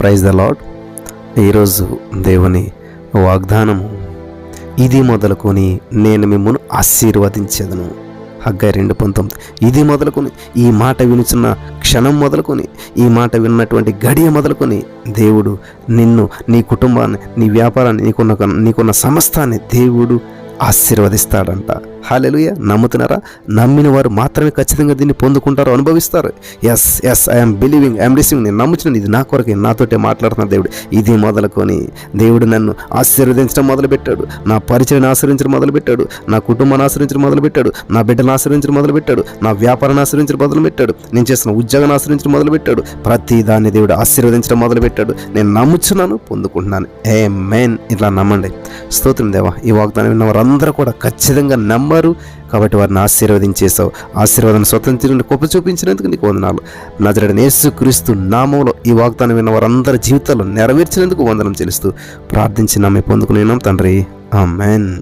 Praise the lord ఈరోజు దేవుని వాగ్దానము. ఇది మొదలుకొని నేను మిమ్మల్ని ఆశీర్వదించేదను. హగ్గ రెండు పంతొమ్మిది. ఇది మొదలుకొని ఈ మాట వినుచున్న క్షణం మొదలుకొని ఈ మాట విన్నటువంటి గడియ మొదలుకొని దేవుడు నిన్ను నీ కుటుంబాన్ని నీ వ్యాపారాన్ని నీకున్న నీకున్న సమస్తాన్ని దేవుడు ఆశీర్వదిస్తాడంట. హాలెలుయ నమ్ముతున్నారా? నమ్మిన వారు మాత్రమే ఖచ్చితంగా దీన్ని పొందుకుంటారు అనుభవిస్తారు. Yes yes I'm believing I'm receiving నేను నమ్ముచున్నాను. ఇది నా కొరకే నాతోటే మాట్లాడుతున్న దేవుడు. ఇది మొదలుకొని దేవుడు నన్ను ఆశీర్వదించడం మొదలుపెట్టాడు. నా పరిచయం ఆశ్రయించడం మొదలుపెట్టాడు. నా కుటుంబాన్ని ఆశ్రయించడం మొదలుపెట్టాడు. నా బిడ్డను ఆశ్రయించడం మొదలుపెట్టాడు. నా వ్యాపారాన్ని ఆశ్రయించడం మొదలుపెట్టాడు. నేను చేసిన ఉద్యోగాన్ని ఆశ్రయించడం మొదలుపెట్టాడు. ప్రతి దాన్ని దేవుడు ఆశీర్వదించడం మొదలుపెట్టాడు. నేను నమ్ముచున్నాను పొందుకుంటున్నాను. ఏ మెయిన్ ఇట్లా నమ్మండి. స్తోత్రం దేవా. ఈ వాగ్దానం విన్న వారందరూ కూడా ఖచ్చితంగా నమ్మ నమ్మరు కాబట్టి వారిని ఆశీర్వదించేసావు ఆశీర్వాదాన్ని స్వతంత్రుని కృప చూపించినందుకు నీకు వందనాలు. నజరడ యేసు క్రీస్తు నామంలో ఈ వాగ్దానం విన్న వారందరి జీవితాలు నెరవేర్చినందుకు వందనం చెల్లిస్తూ ప్రార్థించి నమ్మి పొందుకునేనాం తండ్రి. ఆమెన్.